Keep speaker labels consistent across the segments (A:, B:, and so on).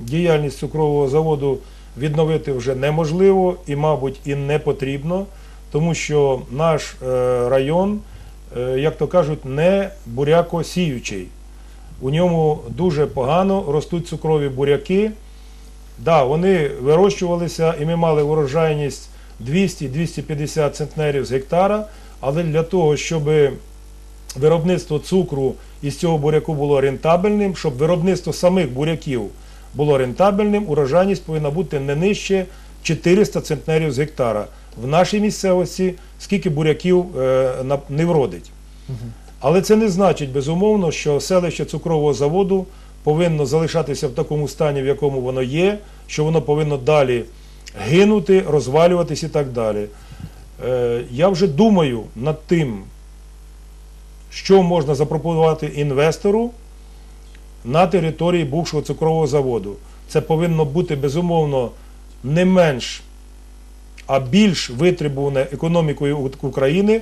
A: діяльність цукрового заводу відновити вже неможливо і, мабуть, і не потрібно, тому що наш е, район, е, як то кажуть, не бурякосіючий. У ньому дуже погано ростуть цукрові буряки. Да, вони вирощувалися і ми мали урожайність 200-250 центнерів з гектара, але для того, щоб виробництво цукру із цього буряку було рентабельним, щоб виробництво самих буряків було рентабельним, урожайність повинна бути не нижче 400 центнерів з гектара. В нашій місцевості скільки буряків е, не вродить. Але це не значить, безумовно, що селище цукрового заводу повинно залишатися в такому стані, в якому воно є, що воно повинно далі гинути, розвалюватись і так далі. Е, Я вже думаю над тим, що можна запропонувати інвестору на території бувшого цукрового заводу. Це повинно бути безумовно не менш, а більш витребуване економікою України,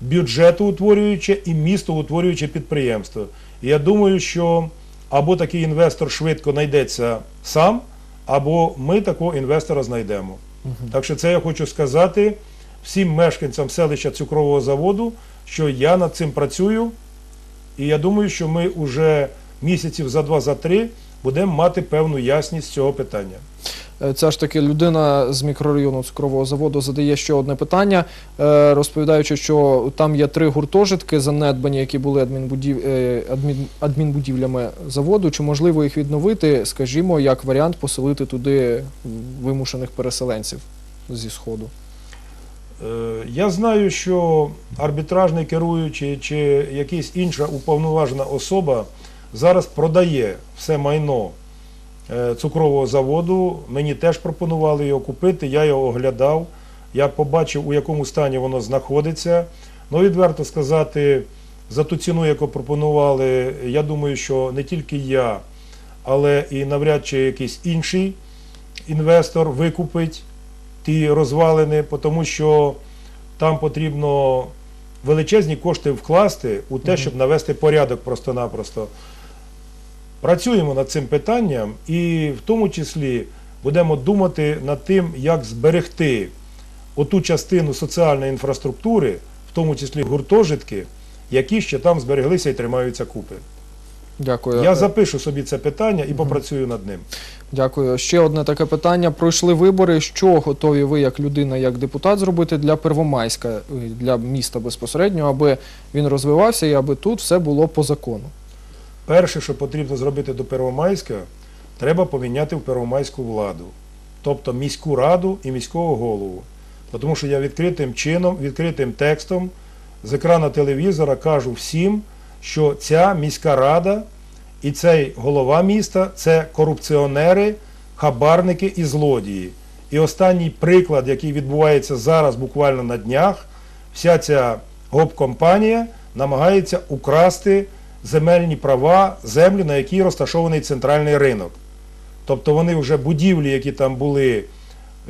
A: бюджетоутворююче і містоутворююче підприємство. І я думаю, що або такий інвестор швидко знайдеться сам, або ми такого інвестора знайдемо. Так що це я хочу сказати всім мешканцям селища цукрового заводу, що я над цим працюю, і я думаю, що ми вже місяців за два, за три будемо мати певну ясність цього питання.
B: Е, Ця ж таки людина з мікрорайону цукрового заводу задає ще одне питання, е, розповідаючи, що там є три гуртожитки занедбані, які були адмінбудів... е, адмін... адмінбудівлями заводу. Чи можливо їх відновити, скажімо, як варіант поселити туди вимушених переселенців зі сходу?
A: Я знаю, що арбітражний керуючий чи якась інша уповноважена особа зараз продає все майно е, цукрового заводу. Мені теж пропонували його купити, я його оглядав. Я побачив, у якому стані воно знаходиться. Ну, відверто сказати, за ту ціну, яку пропонували, я думаю, що не тільки я, але і навряд чи якийсь інший інвестор викупить ті розвалини, тому що там потрібно величезні кошти вкласти у те, щоб навести порядок просто-напросто. Працюємо над цим питанням і в тому числі будемо думати над тим, як зберегти оту частину соціальної інфраструктури, в тому числі гуртожитки, які ще там збереглися і тримаються купи.
B: Дякую.
A: Я запишу собі це питання і попрацюю над ним.
B: Дякую. Ще одне таке питання. Пройшли вибори. Що готові ви, як людина, як депутат, зробити для Первомайська, е, для міста безпосередньо, аби він розвивався і аби тут все було по закону?
A: Перше, що потрібно зробити до Первомайська, треба поміняти в Первомайську владу, тобто міську раду і міського голову. Тому що я відкритим чином, відкритим текстом з екрана телевізора кажу всім, що ця міська рада і цей голова міста це корупціонери, хабарники і злодії. І останній приклад, який відбувається зараз буквально на днях, вся ця гоп-компанія намагається украсти земельні права, землю, на якій розташований центральний ринок. Тобто вони вже будівлі, які там були,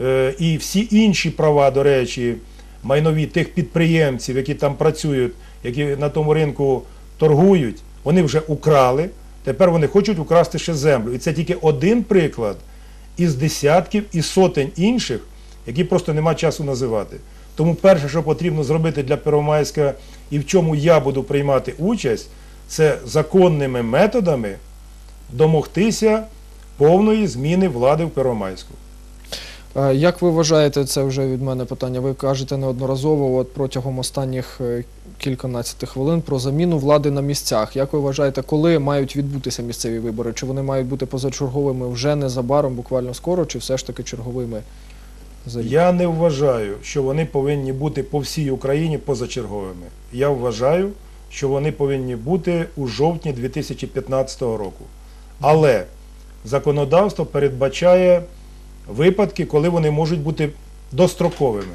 A: е, і всі інші права, до речі, майнові тих підприємців, які там працюють, які на тому ринку торгують, вони вже украли. Тепер вони хочуть украсти ще землю. І це тільки один приклад із десятків і сотень інших, які просто нема часу називати. Тому перше, що потрібно зробити для Первомайська і в чому я буду приймати участь, це законними методами домогтися повної зміни влади в Первомайську.
B: Е, Як ви вважаєте, це вже від мене питання? Ви кажете неодноразово, от протягом останніх е, кільканадцяти хвилин про заміну влади на місцях. Як ви вважаєте, коли мають відбутися місцеві вибори? Чи вони мають бути позачерговими вже незабаром, буквально скоро, чи все ж таки черговими за рік?
A: Я не вважаю, що вони повинні бути по всій Україні позачерговими. Я вважаю, що вони повинні бути у жовтні 2015 року. Але законодавство передбачає випадки, коли вони можуть бути достроковими.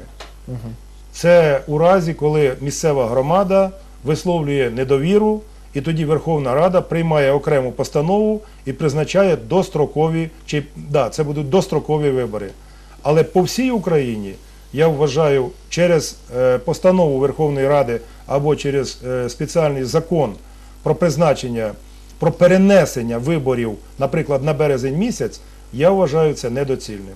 A: Це у разі, коли місцева громада висловлює недовіру, і тоді Верховна Рада приймає окрему постанову і призначає дострокові, чи да, це будуть дострокові вибори. Але по всій Україні я вважаю, через е, постанову Верховної Ради або через е, спеціальний закон про призначення про перенесення виборів, наприклад, на березень місяць, я вважаю це недоцільним.